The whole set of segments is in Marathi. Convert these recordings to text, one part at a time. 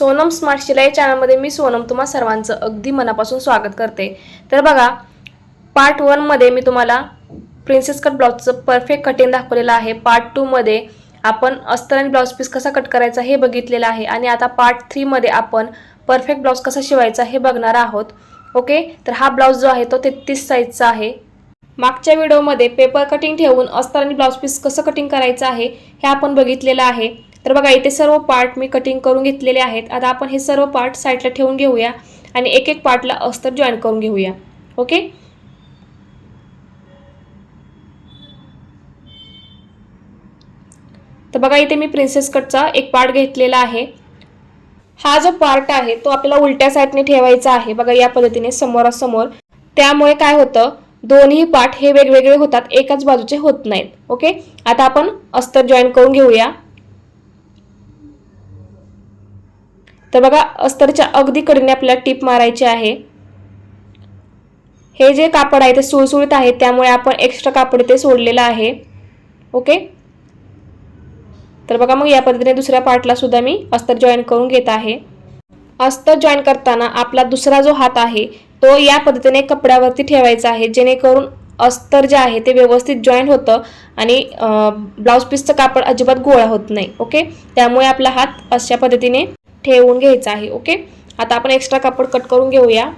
सोनम स्मार्ट शिलाई चॅनलमध्ये मी सोनम तुम्हा सर्वांचं अगदी मनापासून स्वागत करते. तर बघा पार्ट वनमध्ये मी तुम्हाला प्रिन्सेस कट ब्लाऊजचं परफेक्ट कटिंग दाखवलेलं आहे. पार्ट टूमध्ये आपण अस्तर आणि ब्लाऊज पीस कसा कट करायचा हे बघितलेलं आहे. आणि आता पार्ट थ्रीमध्ये आपण परफेक्ट ब्लाऊज कसा शिवायचा हे बघणार आहोत. ओके तर हा ब्लाऊज जो आहे तो तेहतीस साईजचा आहे. मागच्या व्हिडिओमध्ये पेपर कटिंग ठेवून अस्तर आणि ब्लाऊज पीस कसं कटिंग करायचं आहे हे आपण बघितलेलं आहे. तर बघा इथे सर्व पार्ट मी कटिंग करून घेतलेले आहेत. आता आपण हे सर्व पार्ट साईडला ठेवून घेऊया आणि एक एक पार्टला अस्तर जॉईन करून घेऊया. ओके तर बघा इथे मी प्रिन्सेस कटचा एक पार्ट घेतलेला आहे. हा जो पार्ट आहे तो आपल्याला उलट्या साईडने ठेवायचा आहे. बघा या पद्धतीने समोरासमोर. त्यामुळे काय होतं? दोन्ही पार्ट हे वेगवेगळे होतात. एकाच बाजूचे होत नाहीत. ओके आता आपण अस्तर जॉईन करून घेऊया. तर बघा अस्तरच्या अगदी कडीने आपल्याला टीप मारायची आहे. हे जे कापड आहे ते सुळसुळीत आहे त्यामुळे आपण एक्स्ट्रा कापड इथे सोडलेलं आहे. ओके तर बघा मग या पद्धतीने दुसऱ्या पार्टला सुद्धा मी अस्तर जॉईन करून घेत आहे. अस्तर जॉईन करताना आपला दुसरा जो हात आहे तो या पद्धतीने कपड्यावरती ठेवायचा आहे जेणेकरून अस्तर जे आहे ते व्यवस्थित जॉईन होतं आणि ब्लाऊज पीसचं कापड अजिबात गोळा होत नाही. ओके त्यामुळे आपला हात अशा पद्धतीने ठेवून घ्यायचा आहे ओके? आता आपण एक्स्ट्रा कापड कट करून घेऊया.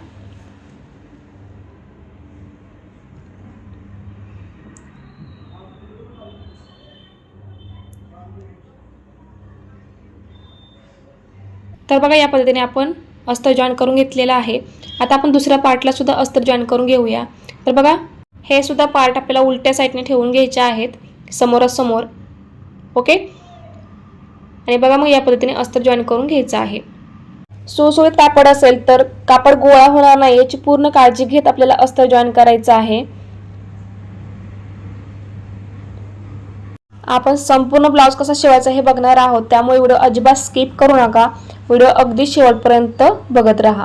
तर बघा या पद्धतीने आपण अस्तर जॉईन करून घेतलेलं आहे. आता आपण दुसऱ्या पार्टला सुद्धा अस्तर जॉईन करून घेऊया. तर बघा हे सुद्धा पार्ट आपल्याला उलट्या साईडने ठेवून घ्यायचे आहेत समोरासमोर. ओके? आणि बघा मग या पद्धतीने अस्तर जॉईन करून घ्यायचं आहे. सुळसुळीत कापड असेल तर कापड गोळा होणार नाही याची पूर्ण काळजी घेत आपल्याला अस्तर जॉईन करायचं आहे. आपण संपूर्ण ब्लाऊज कसा शिवायचा हे बघणार आहोत. त्यामुळे व्हिडिओ अजिबात स्किप करू नका. व्हिडिओ अगदी शेवटपर्यंत बघत राहा.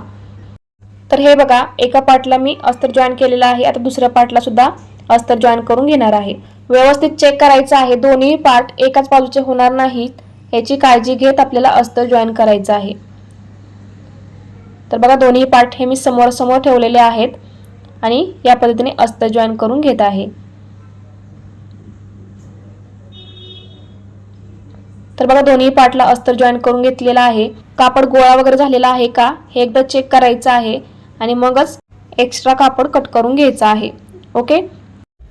तर हे बघा एका पार्टला मी अस्तर जॉईन केलेलं आहे. आता दुसऱ्या पार्टला सुद्धा अस्तर जॉईन करून घेणार आहे. व्यवस्थित चेक करायचं आहे. दोन्ही पार्ट एकाच बाजूचे होणार नाहीत. याची काळजी घेत आपल्याला अस्तर जॉईन करायचं आहे. तर बघा दोन्ही पार्ट हे मी समोर समोर ठेवलेले आहेत आणि या पद्धतीने अस्तर जॉईन करून घेत आहे. तर बघा दोन्ही पार्टला अस्तर जॉईन करून घेतलेला आहे. कापड गोळा वगैरे झालेला आहे का? हे एकदा चेक करायचं आहे आणि मगच एक्स्ट्रा कापड कट करून घ्यायचं आहे. ओके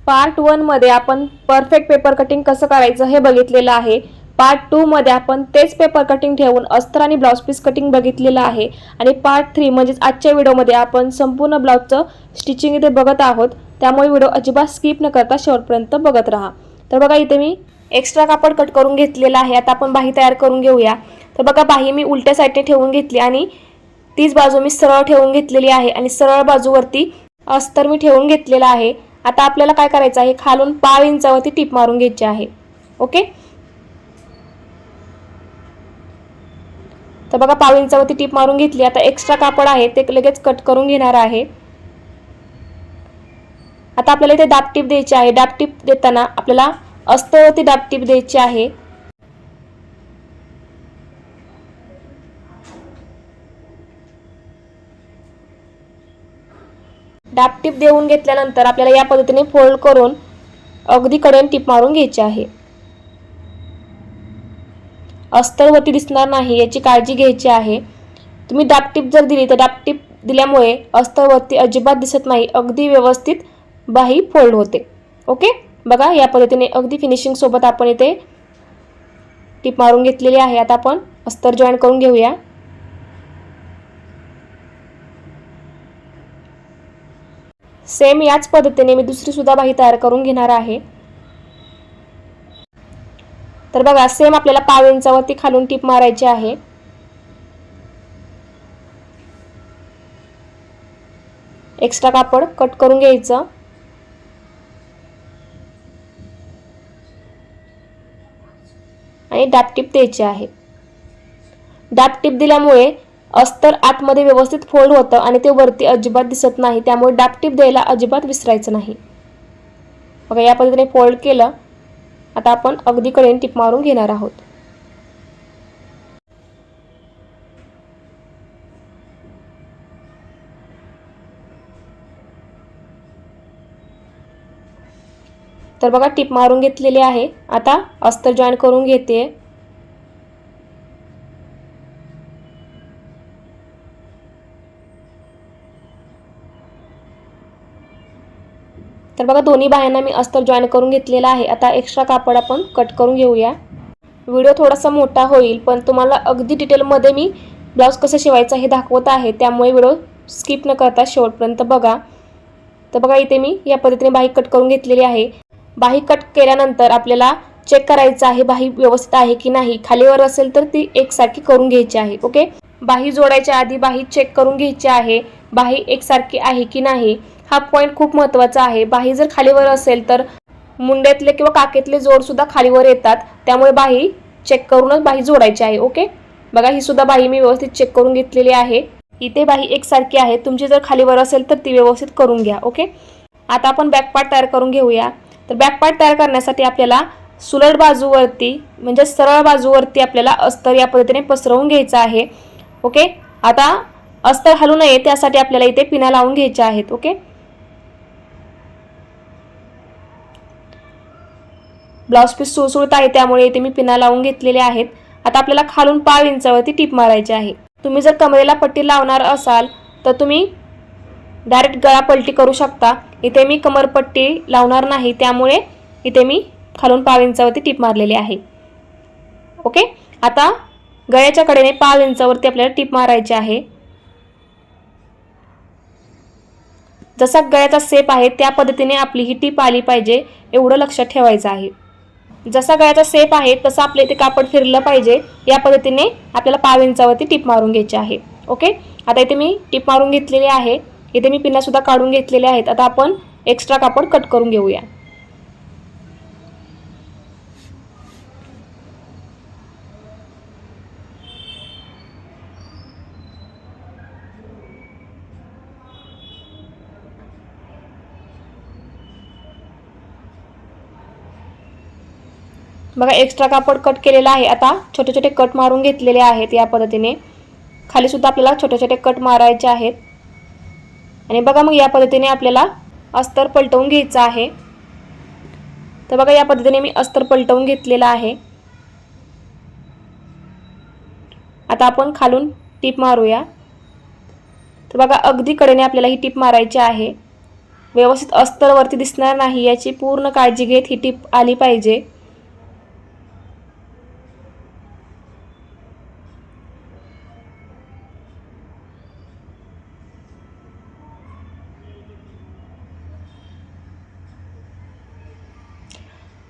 पार्टमध्ये आपण परफेक्ट पेपर कटिंग कसं करायचं हे बघितलेलं आहे. पार्टमध्ये आपण तेच पेपर कटिंग ठेवून अस्तर आणि ब्लाऊज पीस कटिंग बघितलेलं आहे. आणि पार्ट थ्री म्हणजेच आजच्या व्हिडिओमध्ये आपण संपूर्ण ब्लाऊजचं स्टिचिंग इथे बघत आहोत. त्यामुळे व्हिडिओ अजिबात स्किप न करता शेवटपर्यंत बघत राहा. तर बघा इथे मी एक्स्ट्रा कापड कट करून घेतलेला आहे. आता आपण बाही तयार करून घेऊया. तर बघा बाही मी उलट्या साईडने ठेवून घेतली आणि तीच बाजू मी सरळ ठेवून घेतलेली आहे आणि सरळ बाजूवरती अस्तर मी ठेवून घेतलेलं आहे. आता आपल्याला काय करायचं आहे? खालून पाव इंचावरती टीप मारून घ्यायची आहे. ओके? तर बघा पाव इंचावरती टीप मारून घेतली. आता एक्स्ट्रा कापड आहे ते लगेच कट करून घेणार आहे. आता आपल्याला इथे दाब टीप द्यायची आहे. दाब टीप देताना आपल्याला अस्तवरती दाब टीप द्यायची आहे. डाप टीप देऊन घेतल्यानंतर आपल्याला या पद्धतीने फोल्ड करून अगदी कडेन टीप मारून घ्यायची आहे. अस्तरवती दिसणार नाही याची काळजी घ्यायची आहे. तुम्ही दापटीप जर दिली तर दापटीप दिल्यामुळे अस्तरवती अजिबात दिसत नाही अगदी व्यवस्थित बाही फोल्ड होते. ओके? बघा या पद्धतीने अगदी फिनिशिंगसोबत आपण इथे टीप मारून घेतलेली आहे. आता आपण अस्तर जॉईन करून घेऊया. सेम याच पद्धतीने मी दुसरी सुद्धा बाही तयार करून घेणार आहे. तर बघा सेम आपल्याला पाव इंचावरती खालून टीप मारायची आहे. एक्स्ट्रा कापड कट करून घ्यायचं. आणि डापटीप द्यायची आहे. डापटीप दिल्यामुळे अस्तर आतमध्ये व्यवस्थित फोल्ड होतं आणि ते वरती अजिबात दिसत नाही. त्यामुळे डापटीप द्यायला अजिबात विसरायचं नाही. बघा या पद्धतीने फोल्ड केलं. आता आपण अगदीकडे टिप मारून घेणार आहोत. तर बघा टिप मारून घेतलेली आहे. आता अस्तर जॉईन करून घेते. तर बघा दोन्ही बायांना मी अस्तर जॉईन करून घेतलेला आहे. आता एक्स्ट्रा कापड आपण कट करून घेऊया. व्हिडिओ थोडासा मोठा होईल पण तुम्हाला अगदी डिटेलमध्ये मी ब्लाऊज कसं शिवायचं हे दाखवत आहे. त्यामुळे व्हिडिओ स्किप न करता शेवटपर्यंत बघा. तर बघा इथे मी या पद्धतीने बाही कट करून घेतलेली आहे. बाही कट केल्यानंतर आपल्याला चेक करायचं आहे बाही व्यवस्थित आहे की नाही. खालीवर असेल तर ती एकसारखी करून घ्यायची आहे ओके बाही जोडायच्या आधी बाही चेक करून घ्यायची आहे. बाही एकसारखी आहे की नाही? हा पॉईंट खूप महत्त्वाचा आहे. बाही जर खालीवर असेल तर मुंड्यातले किंवा काकेतले जोड सुद्धा खालीवर येतात. त्यामुळे बाही चेक करूनच बाही जोडायची आहे ओके बघा ही सुद्धा बाही मी व्यवस्थित चेक करून घेतलेली आहे. इथे बाही एकसारखी आहे. तुमची जर खालीवर असेल तर ती व्यवस्थित करून घ्या ओके आता आपण बॅकपार्ट तयार करून घेऊया. तर बॅकपार्ट तयार करण्यासाठी आपल्याला सुलट बाजूवरती म्हणजे सरळ बाजूवरती आपल्याला अस्तर या पद्धतीने पसरवून घ्यायचं आहे ओके आता अस्तर हलू नये त्यासाठी आपल्याला इथे पिना लावून घ्यायच्या आहेत ओके ब्लाऊज पीस सुळसुळत आहे त्यामुळे इथे मी पिना लावून घेतलेले आहेत. आता आपल्याला खालून पाव इंचावरती टीप मारायची आहे. तुम्ही जर कमरेला पट्टी लावणार असाल तर तुम्ही डायरेक्ट गळा पलटी करू शकता. इथे मी कमरपट्टी लावणार नाही त्यामुळे इथे मी खालून पाव इंचावरती टीप मारलेली आहे. ओके? आता गळ्याच्या कडेने पाव इंचावरती आपल्याला टीप मारायची आहे. जसा गळ्याचा सेप आहे त्या पद्धतीने आपली ही टीप आली पाहिजे एवढं लक्षात ठेवायचं आहे. जसा गळ्याचा सेप आहे तसं आपल्या इथे कापड फिरलं पाहिजे. या पद्धतीने आपल्याला पाव इंचावरती टीप मारून घ्यायची आहे. ओके आता इथे मी टीप मारून घेतलेली आहे. इथे मी पिन्नासुद्धा काढून घेतलेले आहेत. आता आपण एक्स्ट्रा कापड कट करून घेऊया. बघा एक्स्ट्रा कापड कट केलेला आहे. आता छोटे छोटे कट मारून घेतलेले आहेत या पद्धतीने. खाली सुद्धा आपल्याला छोटे छोटे कट मारायचे आहेत. आणि बघा मग या पद्धतीने आपल्याला अस्तर पलटवून घ्यायचं आहे. तर बघा या पद्धतीने मी अस्तर पलटवून घेतलेलं आहे. आता आपण खालून टीप मारूया. तर बघा अगदी कडेने आपल्याला ही टीप मारायची आहे. व्यवस्थित अस्तर वरती दिसणार नाही याची पूर्ण काळजी घेत ही टीप आली पाहिजे.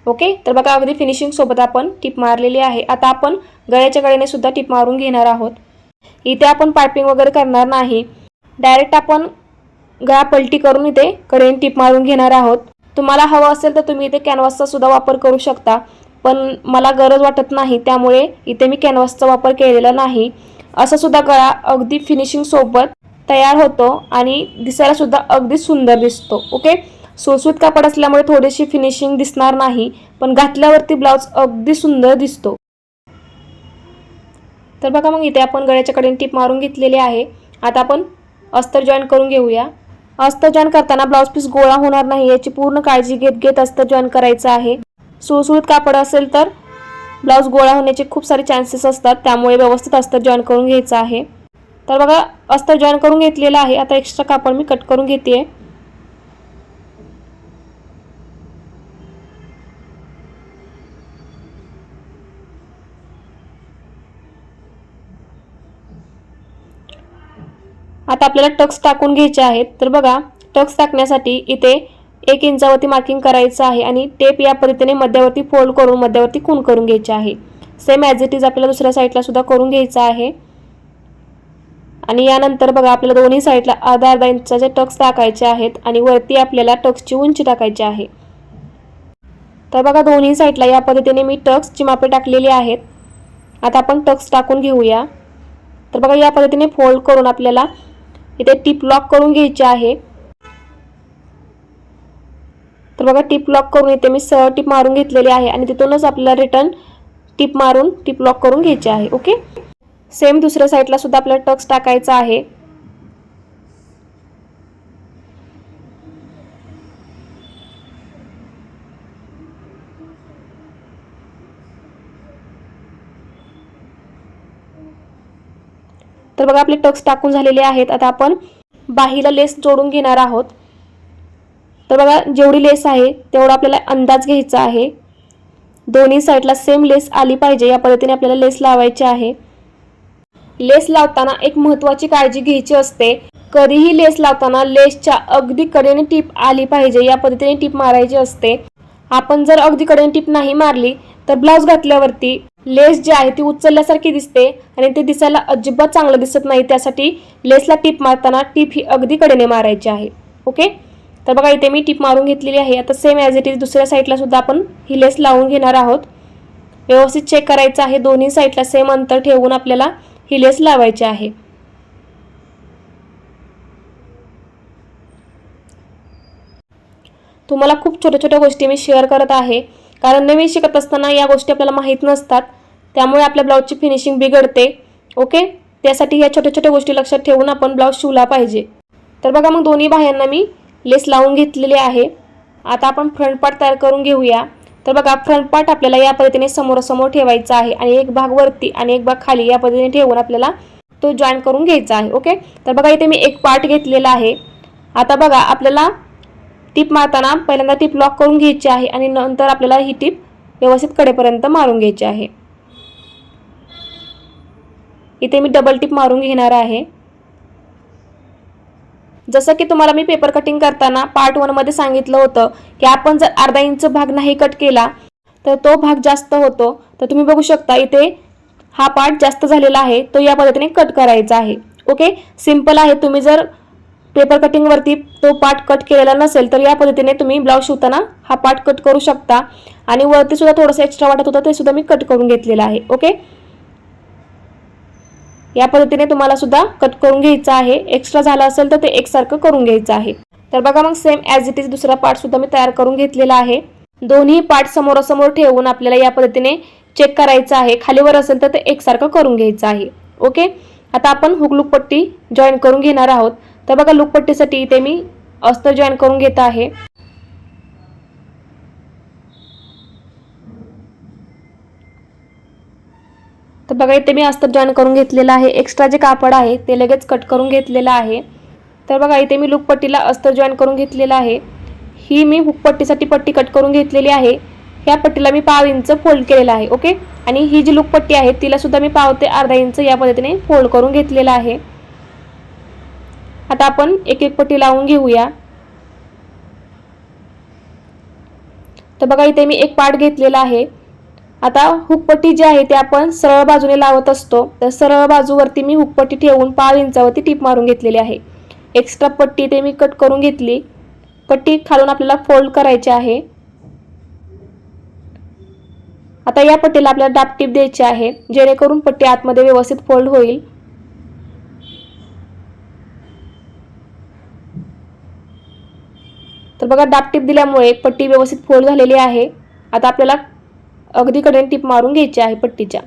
ओके? तर बघा अगदी फिनिशिंगसोबत आपण टिप मारलेली आहे. आता आपण गळ्याच्या कडेने सुद्धा टिप मारून घेणार आहोत. इथे आपण पायपिंग वगैरे करणार नाही. डायरेक्ट आपण गळा पलटी करून इथे कडेने टिप मारून घेणार आहोत. तुम्हाला हवं असेल तर तुम्ही इथे कॅनव्हासचा सुद्धा वापर करू शकता. पण मला गरज वाटत नाही त्यामुळे इथे मी कॅनव्हासचा वापर केलेला नाही. असा सुद्धा गळा अगदी फिनिशिंग सोबत तयार होतो आणि दिसायला सुद्धा अगदी सुंदर दिसतो. ओके? सुळसुळीत कापड असल्यामुळे थोडीशी फिनिशिंग दिसणार नाही पण घातल्यावरती ब्लाऊज अगदी सुंदर दिसतो. तर बघा मग इथे आपण गळ्याच्या कडेने टीप मारून घेतलेली आहे. आता आपण अस्तर जॉईन करून घेऊया. अस्तर जॉईन करताना ब्लाऊज पीस गोळा होणार नाही याची पूर्ण काळजी घेत घेत अस्तर जॉईन करायचं आहे. सुळसुळीत कापड असेल तर ब्लाऊज गोळा होण्याचे खूप सारे चान्सेस असतात त्यामुळे व्यवस्थित अस्तर जॉईन करून घ्यायचं आहे. तर बघा अस्तर जॉईन करून घेतलेलं आहे. आता एक्स्ट्रा कापड मी कट करून घेते आता आपल्याला टक्स टाकून घ्यायचे आहेत. तर बघा टक्स टाकण्यासाठी इथे एक इंचावरती मार्किंग करायचं आहे आणि टेप या पद्धतीने मध्यावरती फोल्ड करून मध्यावरती खून करून घ्यायचे आहे. सेम ॲज इट इज आपल्याला दुसऱ्या साईडला सुद्धा करून घ्यायचं आहे. आणि यानंतर बघा आपल्याला दोन्ही साईडला अर्धा अर्धा इंचाचे टक्स टाकायचे आहेत आणि वरती आपल्याला टक्सची उंची टाकायची आहे. तर बघा दोन्ही साईडला या पद्धतीने मी टक्सची मापे टाकलेली आहेत. आता आपण टक्स टाकून घेऊया. तर बघा या पद्धतीने फोल्ड करून आपल्याला इथे टिप लॉक करून घ्यायची आहे. तर बघा टिप लॉक करून इथे मी सरळ टिप मारून घेतलेली आहे आणि तिथूनच आपल्याला रिटर्न टिप मारून टिप लॉक करून घ्यायची आहे ओके? सेम दुसऱ्या साईडला सुद्धा आपल्याला टक्स टाकायचा आहे. तर बघा आपले टक्स टाकून झालेले आहेत. आता आपण बाहीला लेस जोडून घेणार आहोत. तर बघा जेवढी लेस आहे तेवढा आपल्याला अंदाज घ्यायचा आहे. दोन्ही साईडला सेम लेस आली पाहिजे या पद्धतीने आपल्याला लेस लावायची आहे. लेस लावताना एक महत्त्वाची काळजी घ्यायची असते. कधीही लेस लावताना लेसच्या अगदी कडेने टीप आली पाहिजे या पद्धतीने टीप मारायची असते. आपण जर अगदी कडेने टीप नाही मारली तर ब्लाऊज घातल्यावरती लेस जी आहे ती उचलल्यासारखी दिसते आणि ते दिसायला अजिबात चांगलं दिसत नाही. त्यासाठी लेसला टीप मारताना टीप ही अगदी कडेने मारायची आहे. ओके? तर बघा इथे मी टीप मारून घेतलेली आहे. आता सेम ॲज इट इज दुसऱ्या साईडला सुद्धा आपण ही लेस लावून घेणार आहोत. व्यवस्थित चेक करायचं आहे. दोन्ही साईडला सेम अंतर ठेवून आपल्याला ही लेस लावायची आहे. तुम्हाला खूप छोट्या छोट्या गोष्टी मी शेअर करत आहे. कारण नवीन शिकत असताना या गोष्टी आपल्याला माहीत नसतात. त्यामुळे आपल्या ब्लाऊजची फिनिशिंग बिघडते ओके त्यासाठी या छोट्या छोट्या गोष्टी लक्षात ठेवून आपण ब्लाऊज शिवला पाहिजे. तर बघा मग दोन्ही बाह्यांना मी लेस लावून घेतलेली आहे. आता आपण फ्रंट पार्ट तयार करून घेऊया. तर बघा फ्रंट पार्ट आपल्याला या पद्धतीने समोरासमोर ठेवायचा आहे आणि एक भाग वरती आणि एक भाग खाली या पद्धतीने ठेवून आपल्याला तो जॉईन करून घ्यायचा आहे ओके तर बघा इथे मी एक पार्ट घेतलेला आहे. आता बघा आपल्याला टिप मारताना पहिल्यांदा टीप लॉक करून घ्यायची आहे आणि नंतर आपल्याला ही टीप व्यवस्थित कडेपर्यंत मारून घ्यायची आहे. इथे मी डबल टीप मारून घेणार आहे. जसं की तुम्हाला मी पेपर कटिंग करताना पार्ट वनमध्ये सांगितलं होतं की आपण जर अर्धा इंच भाग नाही कट केला तर तो भाग जास्त होतो. तर तुम्ही बघू शकता इथे हा पार्ट जास्त झालेला आहे तो या पद्धतीने कट करायचा आहे. ओके सिंपल आहे. तुम्ही जर पेपर कटिंगवरती तो पार्ट कट केलेला नसेल तर या पद्धतीने तुम्ही ब्लाऊज शिवताना हा पार्ट कट करू शकता. आणि वरती सुद्धा थोडंसं एक्स्ट्रा वाटत होतं ते सुद्धा मी कट करून घेतलेलं आहे. ओके या पद्धतीने तुम्हाला सुद्धा कट करून घ्यायचं आहे. एक्स्ट्रा झालं असेल तर ते एकसारखं करून घ्यायचं आहे. तर बघा मग सेम ॲज इट इज दुसरा पार्ट सुद्धा मी तयार करून घेतलेला आहे. दोन्ही पार्ट समोरासमोर ठेवून आपल्याला या पद्धतीने चेक करायचं आहे. खालीवर असेल तर ते एकसारखं करून घ्यायचं आहे. ओके आता आपण हुकलूक पट्टी जॉईन करून घेणार आहोत. तर बघा लुकपट्टीसाठी इथे मी अस्तर जॉईन करून घेत आहे. तर बघा इथे मी अस्तर जॉईन करून घेतलेलं आहे. एक्स्ट्रा जे कापड आहे ते लगेच कट करून घेतलेलं आहे. तर बघा इथे मी लुकपट्टीला अस्तर जॉईन करून घेतलेलं आहे. ही मी हुकपट्टीसाठी पट्टी कट करून घेतलेली आहे. ह्या पट्टीला मी पाव इंच फोल्ड केलेलं आहे ओके आणि ही जी लुकपट्टी आहे तिला सुद्धा मी पाव ते अर्धा इंच या पद्धतीने फोल्ड करून घेतलेला आहे. आता आपण एक एक पट्टी लावून घेऊया. तर बघा इथे मी एक पार्ट घेतलेला आहे. आता हुकपट्टी जी आहे ती आपण सरळ बाजूने लावत असतो. तर सरळ बाजूवरती मी हुकपट्टी ठेवून पाव इंचावरती टीप मारून घेतलेली आहे. एक्स्ट्रा पट्टी ते मी कट करून घेतली. पट्टी खालून आपल्याला फोल्ड करायची आहे. आता या पट्टीला आपल्याला डाप टीप द्यायची आहे. जेणेकरून पट्टी आतमध्ये व्यवस्थित फोल्ड होईल. तर बघा डाप टीप दिल्यामुळे पट्टी व्यवस्थित फोल्ड झालेली आहे. आता आपल्याला अगदी कडेने टीप मारून घ्यायची आहे पट्टीच्या.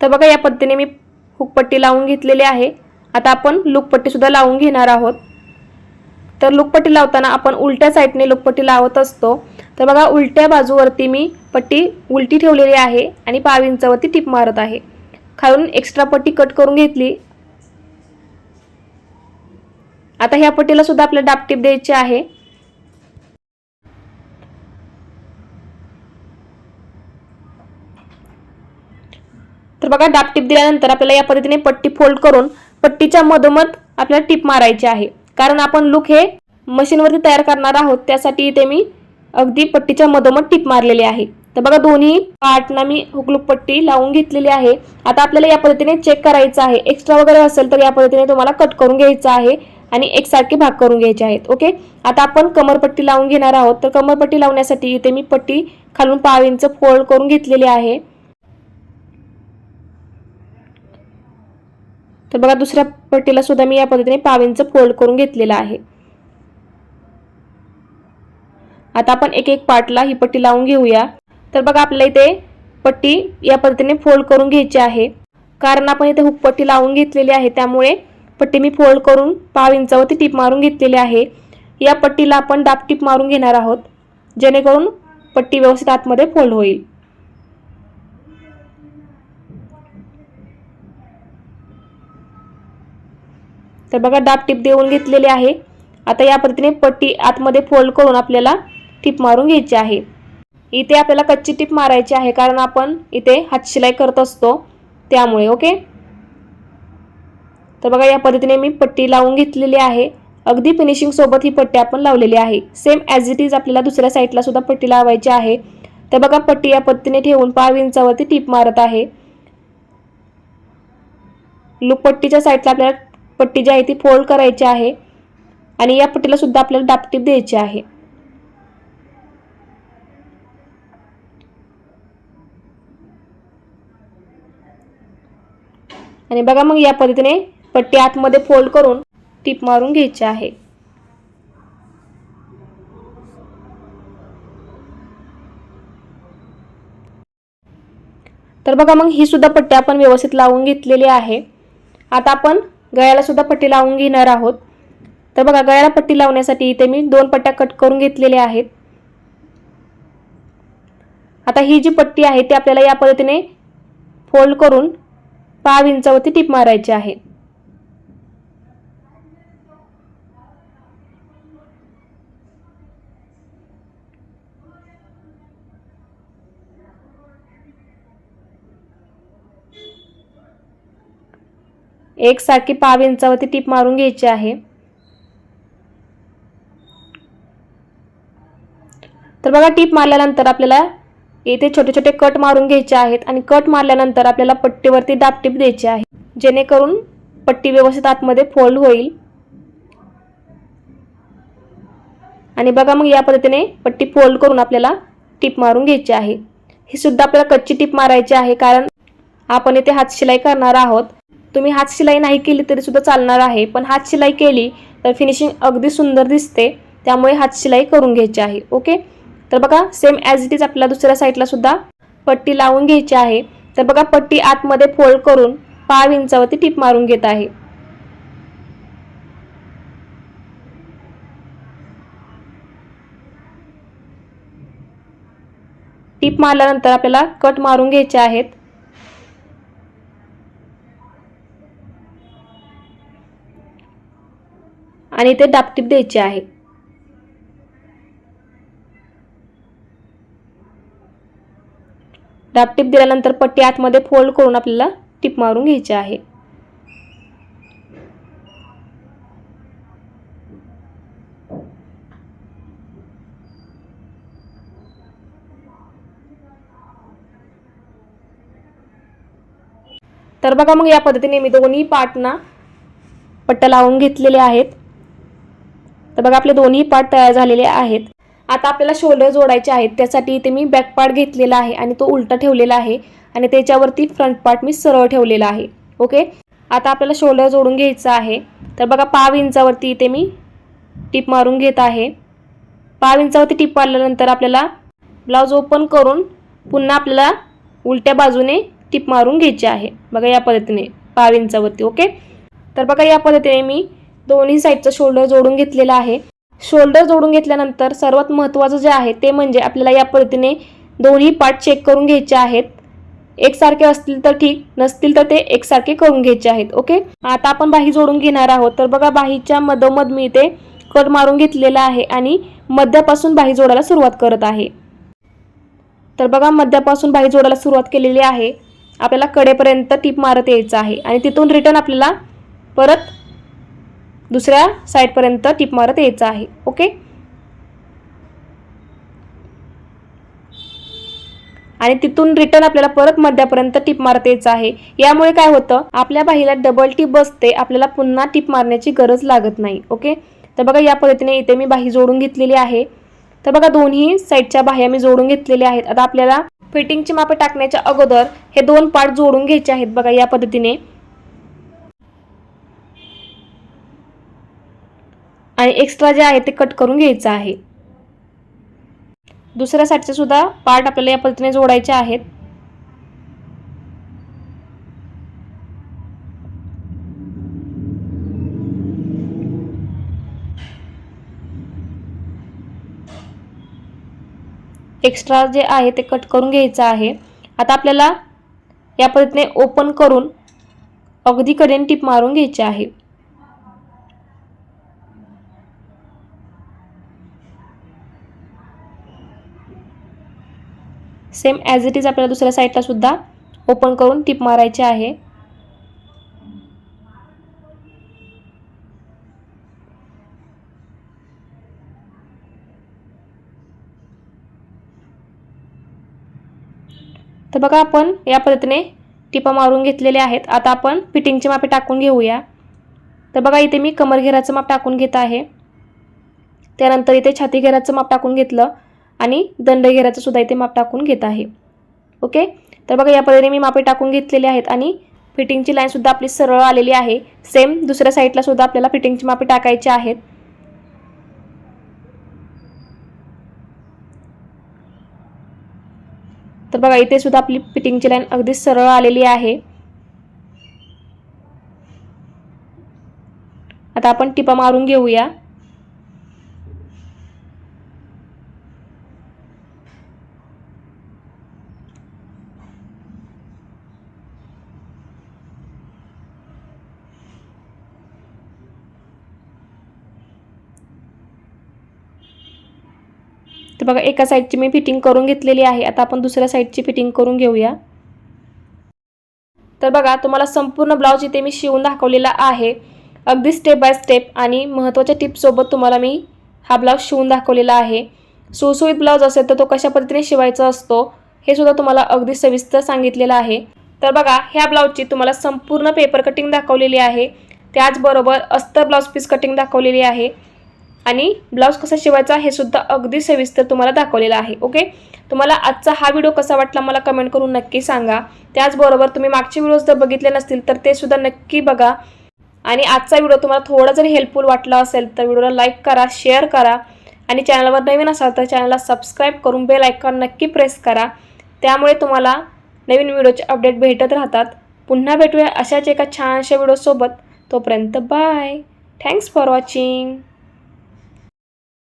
तर बघा या पद्धतीने मी हुकपट्टी लावून घेतलेली आहे. आता आपण लुकपट्टी सुद्धा लावून घेणार आहोत. तर लुकपट्टी लावताना आपण उलट्या साईडने लुकपट्टी लावत असतो. तर बघा उलट्या बाजूवरती मी पट्टी उलटी ठेवलेली आहे आणि पाव इंचावरती टीप मारत आहे. खालून एक्स्ट्रा पट्टी कट करून घेतली. आता ह्या पट्टीला सुद्धा आपल्याला डापटीप द्यायची आहे. तर बघा डापटीप दिल्यानंतर आपल्याला या पद्धतीने पट्टी फोल्ड करून पट्टीच्या मधोमध आपल्याला टीप मारायची आहे. कारण आपण लुक हे मशीनवरती तयार करणार आहोत त्यासाठी इथे मी अगदी पट्टीच्या मधोमध टीप मारलेली आहे. तर बघा दोन्ही पार्टना मी हुकलूक पट्टी लावून घेतलेली आहे. आता आपल्याला या पद्धतीने चेक करायचं आहे. एक्स्ट्रा वगैरे असेल तर या पद्धतीने तुम्हाला कट करून घ्यायचं आहे. आणि एकसारखे भाग करून घ्यायचे आहेत. ओके आता आपण कमरपट्टी लावून घेणार आहोत. तर कमरपट्टी लावण्यासाठी इथे मी पट्टी खालून पाव इंच फोल्ड करून घेतलेली आहे. तर बघा दुसऱ्या पट्टीला सुद्धा मी या पद्धतीने पाव इंच फोल्ड करून घेतलेला आहे. आता आपण एक एक पार्टला ही पट्टी लावून घेऊया. तर बघा आपल्याला इथे पट्टी या पद्धतीने फोल्ड करून घ्यायची आहे. कारण आपण इथे हुक पट्टी लावून घेतलेली आहे त्यामुळे पट्टी मी फोल्ड करून पाव इंचावरती टीप मारून घेतलेली आहे. या पट्टीला आपण दाब टीप मारून घेणार आहोत जेणेकरून पट्टी व्यवस्थित आतमध्ये फोल्ड होईल. तर बघा दाब टीप देऊन घेतलेली आहे. आता या पद्धतीने पट्टी आतमध्ये फोल्ड करून आपल्याला टीप मारून घ्यायची आहे. इथे आपल्याला कच्ची टीप मारायची आहे कारण आपण इथे हातशिलाई करत असतो त्यामुळे ओके? तर बघा या पद्धतीने मी पट्टी लावून घेतलेली आहे. अगदी फिनिशिंग सोबत ही पट्टी आपण लावलेली आहे. सेम ॲज इट इज आपल्याला दुसऱ्या साईडला सुद्धा पट्टी लावायची आहे. तर बघा पट्टी या पद्धतीने ठेवून पाव इंचावरती टीप मारत आहे. लूप पट्टीच्या साईडला आपल्याला पट्टी जी आहे ती फोल्ड करायची आहे. आणि या पट्टीला सुद्धा आपल्याला डापटीप द्यायची आहे. आणि बघा मग या पद्धतीने पट्टी आतमध्ये फोल्ड करून टीप मारून घ्यायची आहे. तर बघा मग ही सुद्धा पट्टी आपण व्यवस्थित लावून घेतलेली आहे. आता आपण गळ्याला सुद्धा पट्टी लावून घेणार आहोत. तर बघा गळ्याला पट्टी लावण्यासाठी इथे मी दोन पट्ट्या कट करून घेतलेल्या आहेत. आता ही जी पट्टी आहे ती आपल्याला या पद्धतीने फोल्ड करून पाव इंचावरती टीप मारायची आहे. एक सारखी पाव इंचावरती टीप मारून घ्यायची आहे. तर बघा टीप मारल्यानंतर आपल्याला इथे छोटे छोटे कट मारून घ्यायचे आहेत आणि कट मारल्यानंतर आपल्याला पट्टीवरती दाब टीप द्यायची आहे. जेणेकरून पट्टी व्यवस्थित आतमध्ये फोल्ड होईल. आणि बघा मग या पद्धतीने पट्टी फोल्ड करून आपल्याला टीप मारून घ्यायची आहे. ही सुद्धा आपल्याला कच्ची टीप मारायची आहे कारण आपण इथे हात शिलाई करणार आहोत. तुम्ही हात शिलाई नाही केली तरी सुद्धा चालणार आहे. पण हात शिलाई केली तर फिनिशिंग अगदी सुंदर दिसते. त्यामुळे हात शिलाई करून घ्यायची आहे. ओके तर बघा सेम ॲज इट इज आपल्याला दुसऱ्या साईडला सुद्धा पट्टी लावून घ्यायची आहे. तर बघा पट्टी आतमध्ये फोल्ड करून पाव इंचावरती टीप मारून घेत आहे. टीप मारल्यानंतर आपल्याला कट मारून घ्यायचे आहेत. आणि ते दापटीप द्यायचे आहे. दापटीप दिल्यानंतर पट्टी आतमध्ये फोल्ड करून आपल्याला टीप मारून घ्यायची आहे. तर बघा मग या पद्धतीने मी दोन्ही पार्टना पट्ट्या लावून घेतलेले आहेत. तर बघा आपले दोन्ही पार्ट तयार झालेले आहेत. आता आपल्याला शोल्डर जोडायचे आहेत. त्यासाठी इथे मी बॅक पार्ट घेतलेला आहे आणि तो उलटा ठेवलेला आहे. आणि त्याच्यावरती फ्रंट पार्ट मी सरळ ठेवलेला आहे. ओके आता आपल्याला शोल्डर जोडून घ्यायचं आहे. तर बघा पाव इंचावरती इथे मी टिप मारून घेत आहे. पाव इंचावरती टिप मारल्यानंतर आपल्याला ब्लाऊज ओपन करून पुन्हा आपल्याला उलट्या बाजूने टिप मारून घ्यायची आहे. बघा या पद्धतीने पाव इंचावरती. ओके तर बघा या पद्धतीने मी दोन्ही साईडचं शोल्डर जोडून घेतलेलं आहे. शोल्डर जोडून घेतल्यानंतर सर्वात महत्त्वाचं जे आहे ते म्हणजे आपल्याला या पद्धतीने दोन्ही पार्ट चेक करून घ्यायचे आहेत. एकसारखे असतील तर ठीक नसतील तर ते एकसारखे करून घ्यायचे आहेत ओके आता आपण बाही जोडून घेणार आहोत. तर बघा बाहीच्या मधोमध मी इथे कट मारून घेतलेला आहे आणि मध्यापासून बाही जोडायला सुरुवात करत आहे. तर बघा मध्यापासून बाही जोडायला सुरुवात केलेली आहे. आपल्याला कडेपर्यंत टीप मारत यायचं आहे आणि तिथून रिटर्न आपल्याला परत दुसऱ्या साईडपर्यंत टिप मारत यायचं आहे ओके? आणि तिथून रिटर्न आपल्याला परत मध्यापर्यंत टिप मारता यायचं आहे. यामुळे काय होतं आपल्या बाहीला डबल टिप बसते आपल्याला पुन्हा टिप मारण्याची गरज लागत नाही ओके? तर बघा या पद्धतीने इथे मी बाही जोडून घेतलेली आहे. तर बघा दोन्ही साईडच्या बाह्या मी जोडून घेतलेल्या आहेत. आता आपल्याला फिटिंगची मापे टाकण्याच्या अगोदर हे दोन पार्ट जोडून घ्यायचे आहेत बघा या पद्धतीने. आणि एक्स्ट्रा जे आहे ते कट करून घ्यायचं आहे. दुसऱ्या साईडचे सुद्धा पार्ट आपल्याला या पद्धतीने जोडायचे आहेत. एक्स्ट्रा जे आहे ते कट करून घ्यायचं आहे. आता आपल्याला या पद्धतीने ओपन करून अगदी कडेन टिप मारून घ्यायची आहे. सेम ॲज इट इज आपल्याला दुसऱ्या साईडला सुद्धा ओपन करून टिप मारायची आहे. तर बघा आपण या पद्धतीने टिपा मारून घेतलेले आहेत. आता आपण फिटिंगचे मापे टाकून घेऊया. तर बघा इथे मी कमर घेराचं माप टाकून घेत आहे. त्यानंतर इथे छाती घेराचं माप टाकून घेतलं. आणि दंडघेराचं सुद्धा इथे माप टाकून घेत आहे. ओके? तर बघा या पद्धतीने मी मापे टाकून घेतलेले आहेत आणि फिटिंगची लाईनसुद्धा आपली सरळ आलेली आहे. सेम दुसऱ्या साईडला सुद्धा आपल्याला फिटिंगची मापे टाकायची आहेत. तर बघा इथे सुद्धा आपली फिटिंगची लाईन अगदी सरळ आलेली आहे. आता आपण टिपा मारून घेऊया. तर बघा एका साईडची मी फिटिंग करून घेतलेली आहे. आता आपण दुसऱ्या साईडची फिटिंग करून घेऊया. तर बघा तुम्हाला संपूर्ण ब्लाऊज इथे मी शिवून दाखवलेला आहे. अगदी स्टेप बाय स्टेप आणि महत्त्वाच्या टिप्ससोबत तुम्हाला मी हा ब्लाऊज शिवून दाखवलेला आहे. सुसुईत ब्लाऊज असेल तर तो कशा पद्धतीने शिवायचा असतो हे सुद्धा तुम्हाला अगदी सविस्तर सांगितलेलं आहे. तर बघा ह्या ब्लाऊजची तुम्हाला संपूर्ण पेपर कटिंग दाखवलेली आहे. त्याचबरोबर अस्तर ब्लाऊज पीस कटिंग दाखवलेली आहे. आणि ब्लाऊज कसा शिवायचा हे सुद्धा अगदी सविस्तर तुम्हाला दाखवलेलं आहे ओके? तुम्हाला आजचा हा व्हिडिओ कसा वाटला मला कमेंट करून नक्की सांगा. त्याचबरोबर तुम्ही मागचे व्हिडिओज जर बघितले नसतील तर ते सुद्धा नक्की बघा. आणि आजचा व्हिडिओ तुम्हाला थोडा जरी हेल्पफुल वाटला असेल तर व्हिडिओला लाईक करा शेअर करा. आणि चॅनलवर नवीन असाल तर चॅनलला सबस्क्राईब करून बेल आयकॉन नक्की प्रेस करा. त्यामुळे तुम्हाला नवीन व्हिडिओचे अपडेट भेटत राहतात. पुन्हा भेटूया अशाच एका छानशा व्हिडिओसोबत. तोपर्यंत बाय थँक्स फॉर वॉचिंग